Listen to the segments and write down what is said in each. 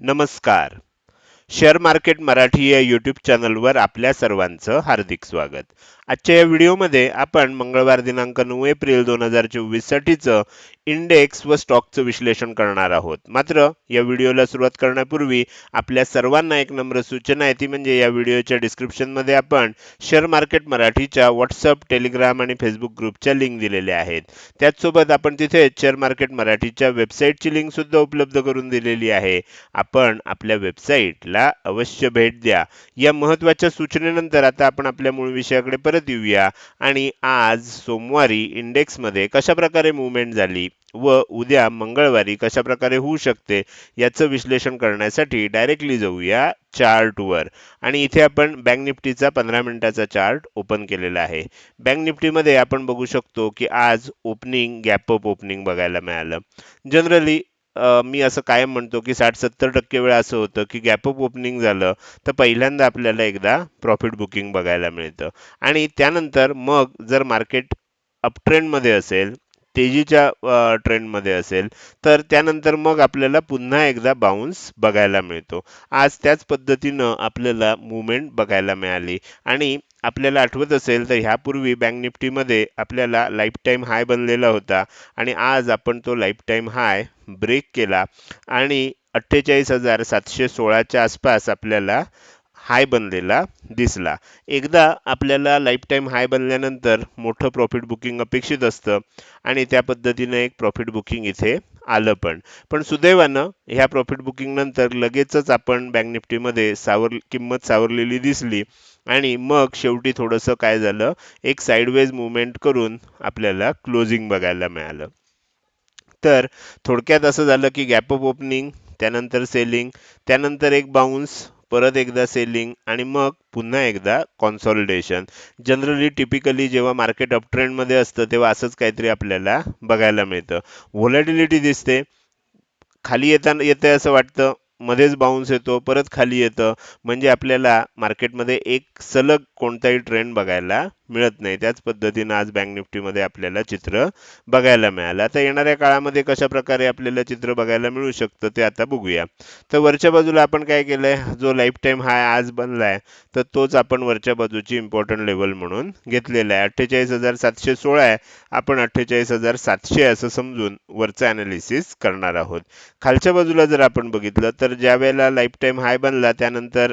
नमस्कार. Share market Marathi या YouTube चॅनलवर आपल्या सर्वांचं हार्दिक स्वागत. आजच्या या व्हिडिओमध्ये आपण मंगळवार दिनांक नऊ एप्रिल दोन हजार चोवीससाठीचं इंडेक्स व स्टॉकचं विश्लेषण करणार आहोत. मात्र या व्हिडिओला सुरुवात करण्यापूर्वी आपल्या सर्वांना एक नम्र सूचना आहे. ती म्हणजे या व्हिडिओच्या डिस्क्रिप्शनमध्ये आपण शेअर मार्केट मराठीच्या व्हॉट्सअप टेलिग्राम आणि फेसबुक ग्रुपच्या लिंक दिलेल्या आहेत. त्याचसोबत आपण तिथे शेअर मार्केट मराठीच्या वेबसाईटची लिंक सुद्धा उपलब्ध करून दिलेली आहे. आपण आपल्या वेबसाईटला अवश्य भेट द्या. या महत्त्वाच्या सूचनेनंतर आता आपण आपल्या मूळ विषयाकडे परत येऊया. आणि आज सोमवारी इंडेक्समध्ये कशाप्रकारे मुवमेंट झाली व उद्या मंगळवारी कशा प्रकारे होऊ शकते याचं विश्लेषण करण्यासाठी डायरेक्टली जाऊया चार्टवर आणि इथे आपण बँक निफ्टीचा पंधरा मिनिटाचा चार्ट ओपन केलेला आहे. बँक निफ्टीमध्ये आपण बघू शकतो की आज ओपनिंग गॅप अप ओपनिंग बघायला मिळालं. जनरली मी असं कायम म्हणतो की साठ सत्तर टक्के वेळा असं होतं की गॅपअप ओपनिंग झालं तर पहिल्यांदा आपल्याला एकदा प्रॉफिट बुकिंग बघायला मिळतं. आणि त्यानंतर मग जर मार्केट अपट्रेंडमध्ये असेल तेजीच्या ट्रेंडमध्ये असेल तर त्यानंतर मग आपल्याला पुन्हा एकदा बाउन्स बघायला मिळतो. आज त्याच पद्धतीनं आपल्याला मुवमेंट बघायला मिळाली. आणि आपल्याला आठवत असेल तर ह्यापूर्वी बँक निफ्टीमध्ये आपल्याला लाईफ टाईम हाय बनलेला होता आणि आज आपण तो लाईफ टाईम हाय ब्रेक केला आणि अठ्ठेचाळीस हजार सातशे सोळाच्या आसपास आपल्याला हाय बनलेला दिसला. एकदा आपल्याला लाईफ टाईम हाय बनल्यानंतर मोठं प्रॉफिट बुकिंग अपेक्षित असतं आणि त्या पद्धतीनं एक प्रॉफिट बुकिंग इथे आलं पण. पण सुदैवानं ह्या प्रॉफिट बुकिंग नंतर लगेचच आपण बँक निफ्टीमध्ये सावर किंमत सावरलेली दिसली. आणि मग शेवटी थोडंसं काय झालं? एक साईडवेज मुवमेंट करून आपल्याला क्लोजिंग बघायला मिळालं. तर थोडक्यात असं झालं की गॅप अप ओपनिंग त्यानंतर सेलिंग त्यानंतर एक बाउन्स परत एकदा सेलिंग आणि मग पुन्हा एकदा कॉन्सॉलिडेशन जनरली टिपिकली जेव्हा मार्केट अपट्रेंडमध्ये असतं तेव्हा असंच काहीतरी आपल्याला बघायला मिळतं. व्हॉलॅटिलिटी दिसते. खाली येताना येते असं वाटतं मध्येच बाउन्स येतो परत खाली येतं. म्हणजे आपल्याला मार्केटमध्ये एक सलग कोणताही ट्रेंड बघायला मिळत नाही. त्याच पद्धतीनं आज बँक निफ्टीमध्ये आपल्याला चित्र बघायला मिळालं. आता येणाऱ्या काळामध्ये कशा प्रकारे आपल्याला चित्र बघायला मिळू शकतं ते आता बघूया. तर वरच्या बाजूला आपण काय केलंय? जो लाईफ टाईम हाय आज बनलाय तर तोच आपण वरच्या बाजूची इम्पॉर्टंट लेवल म्हणून घेतलेला आहे. अठ्ठेचाळीस हजार सातशे सोळा आहे. आपण अठ्ठेचाळीस हजार सातशे असं समजून वरचं अनालिसिस करणार आहोत. खालच्या बाजूला जर आपण बघितलं तर ज्या वेळेला लाईफ टाईम हाय बनला त्यानंतर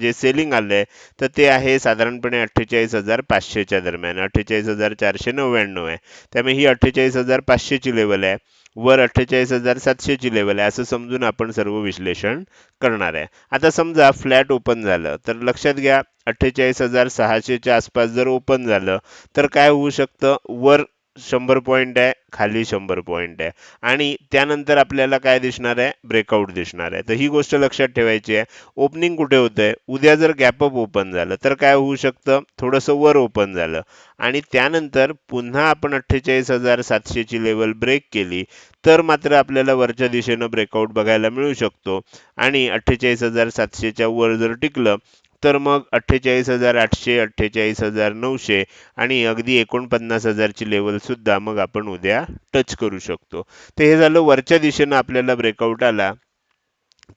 जे सेलिंग आलंय तर ते आहे साधारणपणे अठ्ठेचाळीस हजार पाचशेच्या दरम्यान. अठ्ठेचाळीस हजार चारशे नव्याण्णव आहे. त्यामुळे ही अठ्ठेचाळीस हजार पाचशेची लेवल आहे. वर अठ्ठेचाळीस हजार सातशेची लेवल आहे. असं समजून आपण सर्व विश्लेषण करणार आहे. आता समजा फ्लॅट ओपन झालं तर लक्षात घ्या अठ्ठेचाळीस हजार सहाशेच्या आसपास जर ओपन झालं तर काय होऊ शकतं? वर शंभर पॉईंट आहे खाली शंभर पॉईंट आहे. आणि त्यानंतर आपल्याला काय दिसणार आहे? ब्रेकआउट दिसणार आहे. तर ही गोष्ट लक्षात ठेवायची आहे. ओपनिंग कुठे होतंय? उद्या जर गॅपअप ओपन झालं तर काय होऊ शकतं? थोडंसं वर ओपन झालं. आणि त्यानंतर पुन्हा आपण अठ्ठेचाळीस हजार सातशेची लेवल ब्रेक केली तर मात्र आपल्याला वरच्या दिशेनं ब्रेकआउट बघायला मिळू शकतो. आणि अठ्ठेचाळीस हजार सातशेच्या वर जर टिकलं तर मग अठ्ठेचाळीस हजार आठशे अठ्ठेचाळीस हजार नऊशे आणि अगदी एकोणपन्नास हजारची लेवल सुद्धा मग आपण उद्या टच करू शकतो. तर हे झालं वरच्या दिशेनं आपल्याला ब्रेकआउट आला.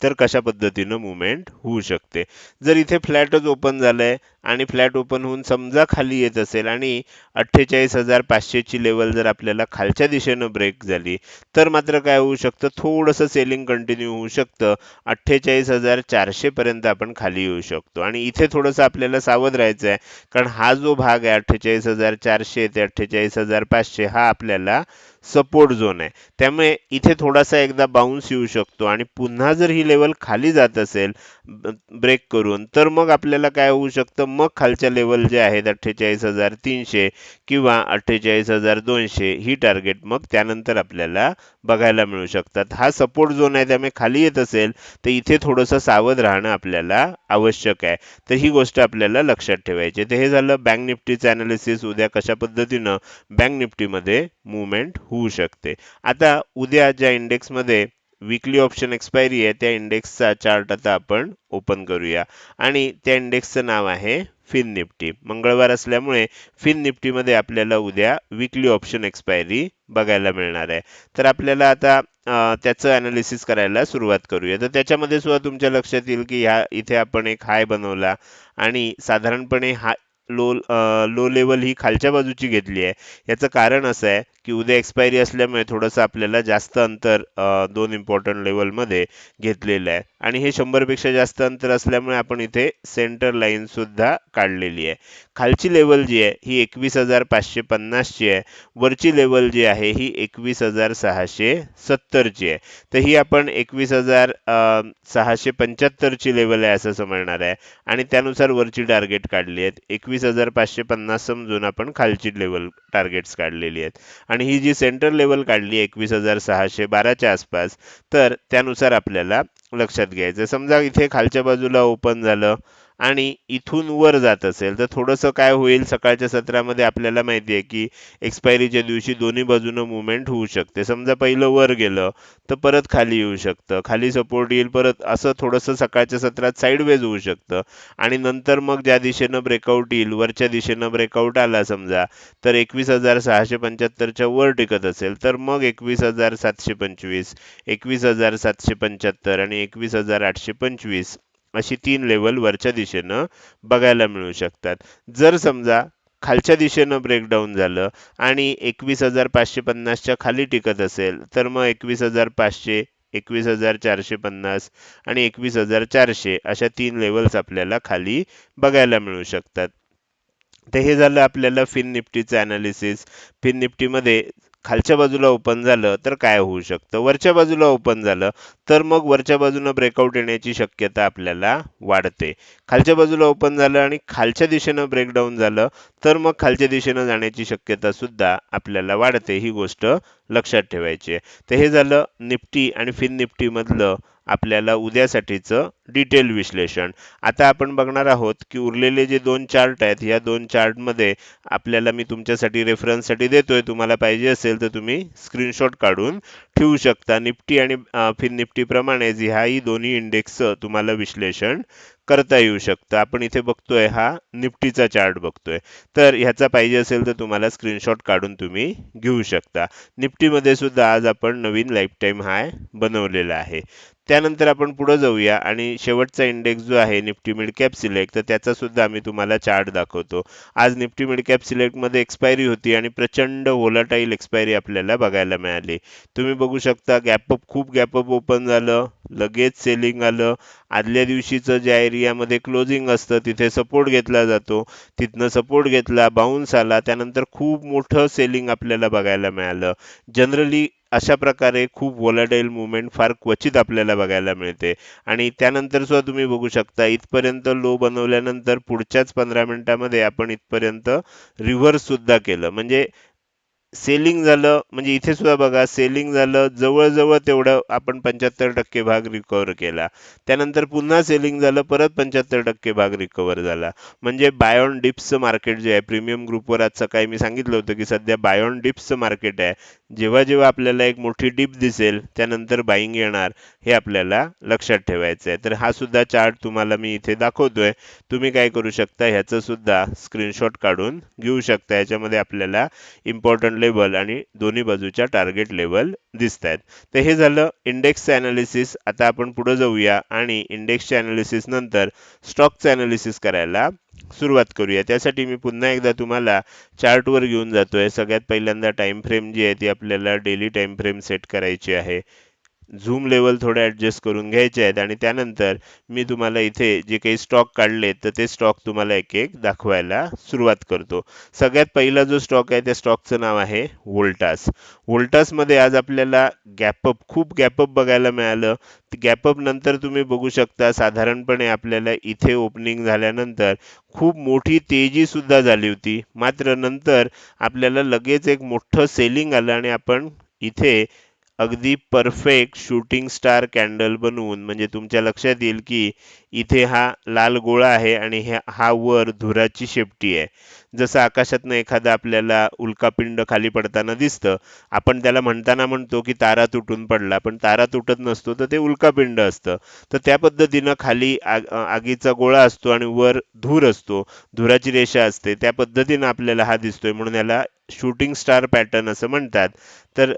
तर कशा पद्धतीनं मुवमेंट होऊ शकते? जर इथे फ्लॅटच ओपन झालंय आणि फ्लॅट ओपन होऊन समजा खाली येत असेल आणि अठ्ठेचाळीस हजार पाचशेची लेवल जर आपल्याला खालच्या दिशेनं ब्रेक झाली तर मात्र काय होऊ शकतं? थोडंसं सेलिंग कंटिन्यू होऊ शकतं. अठ्ठेचाळीस हजार चारशेपर्यंत आपण खाली येऊ शकतो. आणि इथे थोडंसं आपल्याला सावध राहायचं आहे कारण हा जो भाग आहे अठ्ठेचाळीस हजार चारशे ते अठ्ठेचाळीस हजार पाचशे हा आपल्याला सपोर्ट झोन आहे. त्यामुळे इथे थोडासा एकदा बाउन्स येऊ शकतो आणि पुन्हा जर ही लेवल खाली जात असेल ब्रेक करून तर मग आपल्याला काय होऊ शकतं? मग खालच्या लेवल जे आहेत अठ्ठेचाळीस हजार तीनशे किंवा अठ्ठेचाळीस हजार दोनशे ही टार्गेट मग त्यानंतर आपल्याला बघायला मिळू शकतात. हा सपोर्ट झोन आहे त्यामुळे खाली येत असेल तर इथे थोडंसं सावध राहणं आपल्याला आवश्यक आहे. तर ही गोष्ट आपल्याला लक्षात ठेवायची तर हे झालं बँक निफ्टीचं अनालिसिस उद्या कशा पद्धतीनं बँक निफ्टीमध्ये मुवमेंट होऊ शकते. आता उद्या ज्या इंडेक्समध्ये विकली ऑप्शन एक्सपायरी आहे त्या इंडेक्सचा चार्ट आता आपण ओपन करूया. आणि त्या इंडेक्सचं नाव आहे फिन निफ्टी मंगळवार असल्यामुळे फिन निफ्टीमध्ये आपल्याला उद्या विकली ऑप्शन एक्सपायरी बघायला मिळणार आहे. तर आपल्याला आता त्याचं ॲनालिसिस करायला सुरुवात करूया. तर त्याच्यामध्ये सुद्धा तुमच्या लक्षात येईल की ह्या इथे आपण एक हाय बनवला. आणि साधारणपणे हा लो लो लेवल ही खालच्या बाजूची घेतली आहे. याचं कारण असं आहे की उद्या एक्सपायरी असल्यामुळे थोडंसं आपल्याला जास्त अंतर दोन इम्पॉर्टंट लेवलमध्ये घेतलेलं आहे. आणि हे शंभरपेक्षा जास्त अंतर असल्यामुळे आपण इथे सेंटर लाईन सुद्धा काढलेली आहे. खालची लेवल जी आहे ही एकवीस हजार पाचशे पन्नासची आहे. वरची लेवल जी आहे ही एकवीस हजार सहाशे सत्तरची आहे. तर ही आपण एकवीस हजार सहाशे पंच्याहत्तरची लेवल आहे असं समजणार आहे. आणि त्यानुसार वरची टार्गेट काढली आहेत. एकवीस हजार पाचशे पन्नास समजून आपण खालची लेवल टार्गेट्स काढलेली आहेत. आणि ही जी सेंटर लेवल काढली एकवीस हजार सहाशे बाराच्या आसपास तर त्यानुसार आपल्याला लक्षात घ्यायचं समजा इथे खालच्या बाजूला ओपन झालं आणि इथून वर जात असेल तर थोडंसं काय होईल? सकाळच्या सत्रामध्ये आपल्याला माहिती आहे की एक्सपायरीच्या दिवशी दोन्ही बाजूनं मुवमेंट होऊ शकते. समजा पहिलं वर गेलं तर परत खाली येऊ शकतं. खाली सपोर्ट येईल परत असं थोडंसं सकाळच्या सत्रात साईडवेज होऊ शकतं. आणि नंतर मग ज्या दिशेनं ब्रेकआउट येईल वरच्या दिशेनं ब्रेकआउट आला समजा तर एकवीस हजार सहाशे पंच्याहत्तरच्या वर टिकत असेल तर मग एकवीस हजार सातशे पंचवीस एकवीस हजार सातशे पंच्याहत्तर आणि एकवीस हजार आठशे पंचवीस अशी तीन लेवल वरच्या दिशेनं बघायला मिळू शकतात. जर समजा खालच्या दिशेनं ब्रेकडाऊन झालं आणि एकवीस हजार पाचशे पन्नासच्या खाली टिकत असेल तर मग एकवीस हजार पाचशे एकवीस हजार चारशे पन्नास आणि एकवीस हजार चारशे अशा तीन लेवल्स आपल्याला खाली बघायला मिळू शकतात. तर हे झालं आपल्याला फिन निफ्टीचं अनालिसिस फिन निफ्टीमध्ये खालच्या बाजूला ओपन झालं तर काय होऊ शकतं? वरच्या बाजूला ओपन झालं तर मग वरच्या बाजूनं ब्रेकआउट येण्याची शक्यता आपल्याला वाढते. खालच्या बाजूला ओपन झालं आणि खालच्या दिशेनं ब्रेकडाऊन झालं तर मग खालच्या दिशेनं जाण्याची शक्यता सुद्धा आपल्याला वाढते ही गोष्ट लक्षात ठेवायची आहे. तर हे झालं निफ्टी आणि फिन निफ्टीमधलं आपल्याला उद्यासाठीचं डिटेल विश्लेषण. आता आपण बघणार आहोत की उरलेले जे दोन चार्ट आहेत या दोन चार्टमध्ये आपल्याला मी तुमच्यासाठी रेफरन्ससाठी देतोय. तुम्हाला पाहिजे असेल तर तुम्ही स्क्रीनशॉट काढून ठेवू शकता. निफ्टी आणि फिन निफ्टीप्रमाणेच ह्याही दोन्ही इंडेक्सचं तुम्हाला विश्लेषण करता येऊ शकतं. आपण इथे बघतोय हा निफ्टीचा चार्ट बघतोय. तर ह्याचा पाहिजे असेल तर तुम्हाला स्क्रीनशॉट काढून तुम्ही घेऊ शकता. निफ्टीमध्ये सुद्धा आज आपण नवीन लाईफ टाईम हाय बनवलेला आहे. त्यानंतर आपण पुढे जाऊया आणि शेवटचा इंडेक्स जो आहे निफ्टी मिड कॅप सिलेक्ट तर त्याचा सुद्धा आम्ही तुम्हाला चार्ट दाखवतो. आज निफ्टी मिड कॅप सिलेक्टमध्ये एक्सपायरी होती आणि प्रचंड होलाटाईल एक्सपायरी आपल्याला बघायला मिळाली. तुम्ही बघू शकता गॅपअप खूप गॅपअप ओपन झालं लगेच सेलिंग आलं. आदल्या दिवशीचं ज्या एरियामध्ये क्लोजिंग असतं तिथे सपोर्ट घेतला जातो. तिथनं सपोर्ट घेतला बाउन्स आला त्यानंतर खूप मोठं सेलिंग आपल्याला बघायला मिळालं. जनरली अशा प्रकारे खूप वॉलाटाईल मुवमेंट फार क्वचित आपल्याला बघायला मिळते. आणि त्यानंतर सुद्धा तुम्ही बघू शकता इथपर्यंत लो बनवल्यानंतर पुढच्याच पंधरा मिनिटामध्ये आपण इथपर्यंत रिव्हर्स सुद्धा केलं. म्हणजे सेलिंग झालं म्हणजे इथे सुद्धा बघा सेलिंग झालं जवळजवळ तेवढं आपण पंच्याहत्तर टक्के भाग रिकवर केला. त्यानंतर पुन्हा सेलिंग झालं परत पंच्याहत्तर टक्के भाग रिकवर झाला. म्हणजे बायॉन डिप्सचं मार्केट जे आहे प्रीमियम ग्रुपवर आज सकाळी मी सांगितलं होतं की सध्या बायॉन डिप्सचं मार्केट आहे. जेव्हा जेव्हा आपल्याला एक मोठी डिप दिसेल त्यानंतर बाईंग येणार हे आपल्याला लक्षात ठेवायचं आहे. तर हा सुद्धा चार्ट तुम्हाला मी इथे दाखवतोय. तुम्ही काय करू शकता ह्याचं सुद्धा स्क्रीनशॉट काढून घेऊ शकता. याच्यामध्ये आपल्याला इम्पॉर्टंट लेवल आणि दोन्ही बाजूच्या टार्गेट लेवल दिसत आहेत. तर हे झालं इंडेक्सचं अनालिसिस आता आपण पुढे जाऊया आणि इंडेक्सच्या अनालिसिस नंतर स्टॉकचं अनालिसिस करायला सुरुवात करूया. त्यासाठी मी पुन्हा एकदा तुम्हाला चार्टवर घेऊन जातोय. सगळ्यात पहिल्यांदा टाइम फ्रेम जी आहे ती आपल्याला डेली टाईम फ्रेम सेट करायची आहे. झूम लेवल थोडे ॲडजस्ट करून घ्यायचे आहेत आणि त्यानंतर मी तुम्हाला इथे जे काही स्टॉक काढले तर ते स्टॉक तुम्हाला एक एक दाखवायला सुरुवात करतो. सगळ्यात पहिला जो स्टॉक आहे त्या स्टॉकचं नाव आहे वोल्टास वोल्टासमध्ये आज आपल्याला गॅपअप खूप गॅपअप बघायला मिळालं. गॅपअप नंतर तुम्ही बघू शकता साधारणपणे आपल्याला इथे ओपनिंग झाल्यानंतर खूप मोठी तेजी सुद्धा झाली होती. मात्र नंतर आपल्याला लगेच एक मोठं सेलिंग आलं आणि आपण इथे अगदी परफेक्ट शूटिंग स्टार कॅन्डल बनवून म्हणजे तुमच्या लक्षात येईल की इथे हा लाल गोळा आहे आणि हा वर धुराची शेपटी आहे. जसं आकाशातनं एखादा आपल्याला उल्कापिंड खाली पडताना दिसतं आपण त्याला म्हणताना म्हणतो की तारा तुटून पडला पण तारा तुटत नसतो तर ते उल्कापिंड असतं. तर त्या पद्धतीनं खाली आग आगीचा गोळा असतो आणि वर धूर असतो धुराची रेषा असते. त्या पद्धतीनं आपल्याला हा दिसतोय म्हणून याला शूटिंग स्टार पॅटर्न असं म्हणतात. तर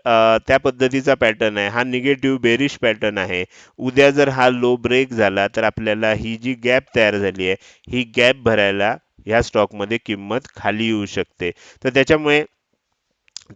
त्या पद्धतीचा पॅटर्न आहे. हा निगेटिव्ह बेरिश पॅटर्न आहे. उद्या जर हा लो ब्रेक झाला तर आपल्याला ही जी गॅप तयार झाली आहे ही गॅप भरायला ह्या स्टॉकमध्ये किंमत खाली येऊ शकते. तर त्याच्यामुळे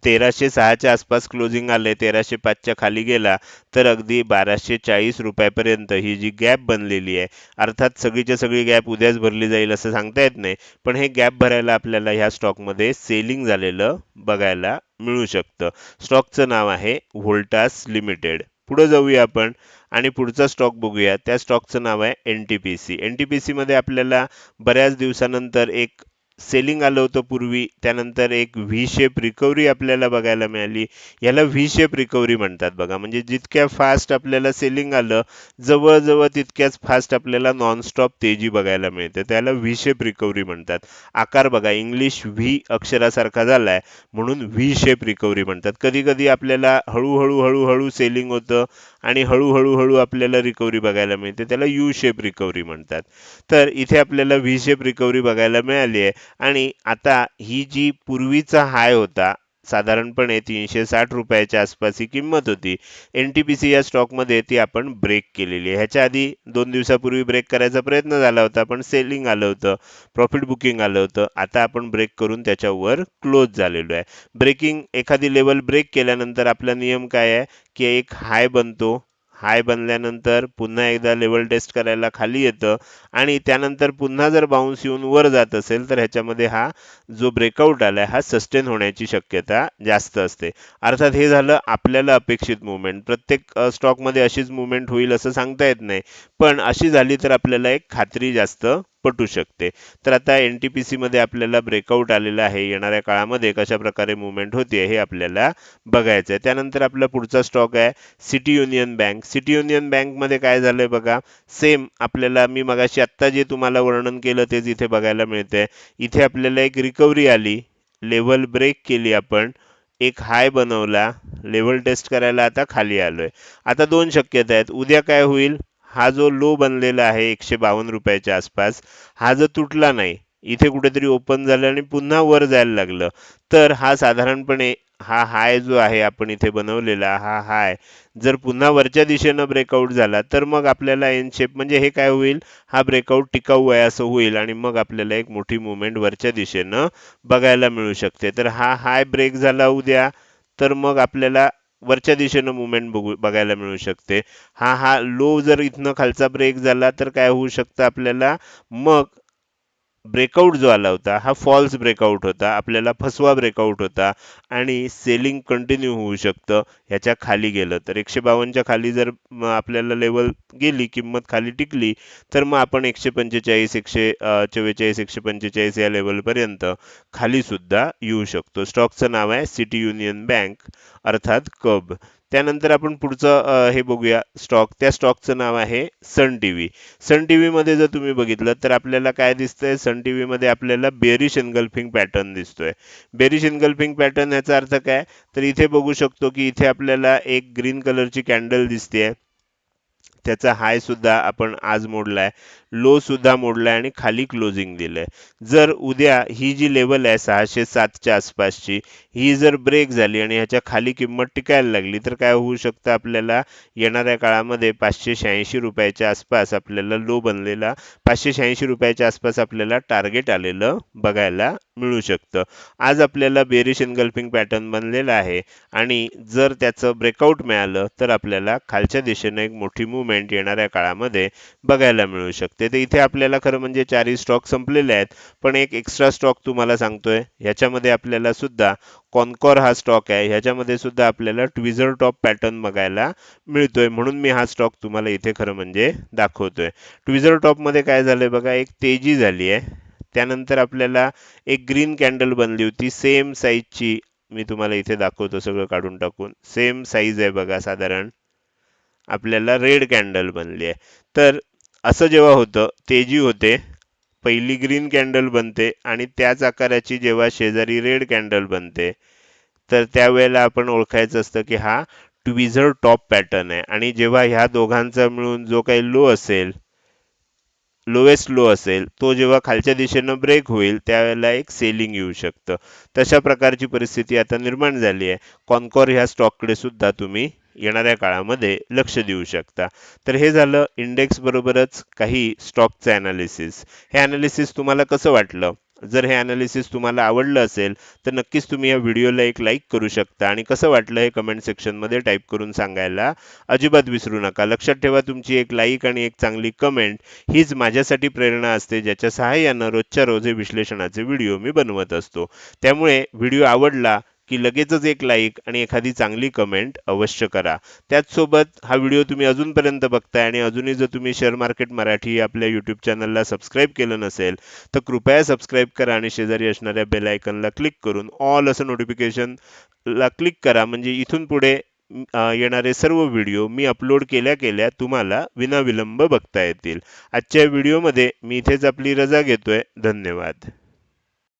तेराशे सहाच्या आसपास क्लोजिंग आले तेराशे पाचच्या खाली गेला तर अगदी बाराशे चाळीस रुपयापर्यंत ही जी गॅप बनलेली आहे अर्थात सगळीच्या सगळी गॅप उद्याच भरली जाईल असं सांगता येत नाही. पण हे गॅप भरायला आपल्याला ह्या स्टॉकमध्ये सेलिंग झालेलं बघायला मिळू शकतं. स्टॉकचं नाव आहे व्होल्टास लिमिटेड. पुढं जाऊया आपण आणि पुढचा स्टॉक बघूया. त्या स्टॉकचं नाव आहे N T P C N T P सीमध्ये आपल्याला बऱ्याच दिवसानंतर एक सेलिंग आलं होतं पूर्वी त्यानंतर एक व्ही शेप रिकव्हरी आपल्याला बघायला मिळाली. याला व्ही शेप रिकव्हरी म्हणतात बघा. म्हणजे जितक्या फास्ट आपल्याला सेलिंग आलं जवळजवळ तितक्याच फास्ट आपल्याला नॉनस्टॉप तेजी बघायला मिळते. त्याला व्ही शेप रिकव्हरी म्हणतात. आकार बघा इंग्लिश व्ही अक्षरासारखा झालाय म्हणून व्ही शेप रिकव्हरी म्हणतात. कधी कधी आपल्याला हळूहळू हळूहळू सेलिंग होतं. आणि हळूहळू हळू आपल्याला रिकव्हरी बघायला मिळते. त्याला यू शेप रिकव्हरी म्हणतात. तर इथे आपल्याला व्ही शेप रिकव्हरी बघायला मिळाली आहे. आणि आता ही जी पूर्वीचा हाय होता साधारणपणे तीनशे साठ रुपयाच्या आसपास ही किंमत होती. एन टी पी सी या स्टॉकमध्ये ती आपण ब्रेक केलेली आहे. ह्याच्या आधी दोन दिवसापूर्वी ब्रेक करायचा प्रयत्न झाला होता पण सेलिंग आलं होतं प्रॉफिट बुकिंग आलं होतं. आता आपण ब्रेक करून त्याच्यावर क्लोज झालेलो आहे. ब्रेकिंग एखादी लेवल ब्रेक केल्यानंतर आपला नियम काय आहे? की एक हाय बनतो हाय बनल्यानंतर पुन्हा एकदा लेवल टेस्ट करायला खाली येतं. आणि त्यानंतर पुन्हा जर बाउन्स येऊन वर जात असेल तर ह्याच्यामध्ये हा जो ब्रेकआउट आलाय हा सस्टेन होण्याची शक्यता जास्त असते. अर्थात हे झालं आपल्याला अपेक्षित मुवमेंट प्रत्येक स्टॉकमध्ये अशीच मुवमेंट होईल असं सांगता येत नाही. पण अशी झाली तर आपल्याला एक खात्री जास्त पटू शकते. तर आता एन टी पी सीमध्ये आपल्याला ब्रेकआउट आलेलं आहे. येणाऱ्या काळामध्ये कशा प्रकारे मुवमेंट होते हे आपल्याला बघायचं आहे त्यानंतर आपला पुढचा स्टॉक आहे City Union Bank City Union बँकमध्ये काय झालंय बघा? सेम आपल्याला मी मगाशी आत्ता जे तुम्हाला वर्णन केलं तेच इथे बघायला मिळतंय. इथे आपल्याला एक रिकव्हरी आली. लेवल ब्रेक केली आपण. एक हाय बनवला. लेवल टेस्ट करायला आता खाली आलोय. आता दोन शक्यता आहेत. उद्या काय होईल? हा जो लो बनलेला आहे एकशे बावन्न रुपयाच्या आसपास हा जर तुटला नाही इथे कुठेतरी ओपन झालं आणि पुन्हा वर जायला लागलं तर हा साधारणपणे हा हाय जो आहे आपण इथे बनवलेला हा हाय जर पुन्हा वरच्या दिशेनं ब्रेकआउट झाला तर मग आपल्याला एन शेप म्हणजे हे काय होईल? हा ब्रेकआउट टिकाऊ आहे असं होईल आणि मग आपल्याला एक मोठी मुवमेंट वरच्या दिशेनं बघायला मिळू शकते. तर हा हाय ब्रेक झाला उद्या तर मग आपल्याला वरच्या दिशेनं मुवमेंट बघू बघायला मिळू शकते. हा हा लो जर इथनं खालचा ब्रेक झाला तर काय होऊ शकतं आपल्याला? मग ब्रेकआउट जो आला होता हा फॉल्स ब्रेकआउट होता आपल्याला फसवा ब्रेकआउट होता आणि सेलिंग कंटिन्यू होऊ शकतं ह्याच्या खाली गेलं. तर एकशे बावन्नच्या खाली जर आपल्याला लेवल गेली किंमत खाली टिकली तर मग आपण एकशे पंचेचाळीस एकशे चव्वेचाळीस एकशे पंचेचाळीस या लेवलपर्यंत खाली सुद्धा येऊ शकतो. स्टॉकचं नाव आहे सिटी युनियन बँक अर्थात कब. त्यानंतर आपण पुढचं हे बघूया स्टॉक त्या स्टॉकचं नाव आहे Sun T V Sun T व्हीमध्ये जर तुम्ही बघितलं तर आपल्याला काय दिसतंय? सन टी व्हीमध्ये आपल्याला बेरिश एनगल्फिंग पॅटर्न दिसतोय. बेरिश एनगल्फिंग पॅटर्न याचा अर्थ काय? तर इथे बघू शकतो की इथे आपल्याला एक ग्रीन कलरची कॅन्डल दिसते त्याचा हाय सुद्धा आपण आज मोडलाय लो सुद्धा मोडलाय आणि खाली क्लोजिंग दिलंय. जर उद्या ही जी लेवल आहे सहाशे सातच्या आसपासची ही जर ब्रेक झाली आणि ह्याच्या खाली किंमत टिकायला लागली तर काय होऊ शकतं आपल्याला? येणाऱ्या काळामध्ये पाचशे शहाऐंशी रुपयाच्या आसपास आपल्याला लो बनलेला पाचशे शहाऐंशी रुपयाच्या आसपास आपल्याला टार्गेट आलेलं बघायला मिळू शकतं. आज आपल्याला बेरिश एनगल्फिंग पॅटर्न बनलेला आहे आणि जर त्याचं ब्रेकआउट मिळालं तर आपल्याला खालच्या दिशेने एक मोठी मुवमेंट येणाऱ्या काळामध्ये बघायला मिळू शकते. तर इथे आपल्याला खरं म्हणजे चारही स्टॉक संपलेले आहेत पण एक एक्स्ट्रा स्टॉक तुम्हाला सांगतोय. ह्याच्यामध्ये आपल्याला सुद्धा कॉनकॉर हा स्टॉक आहे. ह्याच्यामध्ये सुद्धा आपल्याला ट्विझर टॉप पॅटर्न बघायला मिळतोय. म्हणून मी हा स्टॉक तुम्हाला इथे खरं म्हणजे दाखवतोय. ट्विझर टॉपमध्ये काय झालंय बघा एक तेजी झाली आहे. त्यानंतर आपल्याला एक ग्रीन कॅन्डल बनली होती. सेम साईजची मी तुम्हाला इथे दाखवतो सगळं काढून टाकून. सेम साईज आहे बघा साधारण. आपल्याला रेड कॅन्डल बनली आहे. तर असं जेव्हा होतं तेजी होते पहिली ग्रीन कॅन्डल बनते आणि त्याच आकाराची जेव्हा शेजारी रेड कॅन्डल बनते तर त्यावेळेला आपण ओळखायचं असतं की हा ट्विझर टॉप पॅटर्न आहे. आणि जेव्हा ह्या दोघांचा मिळून जो काही लो असेल लोएस्ट लो असेल तो जेव्हा खालच्या दिशेनं ब्रेक होईल त्यावेळेला एक सेलिंग येऊ शकतं. तशा प्रकारची परिस्थिती आता निर्माण झाली आहे. कॉनकॉर ह्या स्टॉककडे सुद्धा तुम्ही येणाऱ्या काळामध्ये लक्ष देऊ शकता. तर हे झालं इंडेक्स बरोबरच काही स्टॉकचं ॲनालिसिस हे ॲनालिसिस तुम्हाला कसं वाटलं? जर हे ॲनालिसिस तुम्हाला आवडलं असेल तर नक्कीच तुम्ही या व्हिडिओला एक लाईक करू शकता. आणि कसं वाटलं हे कमेंट सेक्शनमध्ये टाईप करून सांगायला अजिबात विसरू नका. लक्षात ठेवा तुमची एक लाईक आणि एक चांगली कमेंट हीच माझ्यासाठी प्रेरणा असते ज्याच्या सहाय्यानं रोजच्या रोज हे विश्लेषणाचे व्हिडिओ मी बनवत असतो. त्यामुळे व्हिडिओ आवडला की लगेचच एक लाईक आणि एखादी चांगली कमेंट अवश्य करा. त्याचसोबत हा व्हिडिओ तुम्ही अजूनपर्यंत बघताय आणि अजूनही जर तुम्ही शेअर मार्केट मराठी आपल्या यूट्यूब चॅनलला सबस्क्राईब केलं नसेल तर कृपया सबस्क्राईब करा आणि शेजारी असणाऱ्या बेल आयकनला क्लिक करून ऑल असं नोटिफिकेशनला क्लिक करा. म्हणजे इथून पुढे येणारे सर्व व्हिडिओ मी अपलोड केल्या केल्या तुम्हाला विनाविलंब बघता येतील. आजच्या व्हिडिओमध्ये मी इथेच आपली रजा घेतोय. धन्यवाद.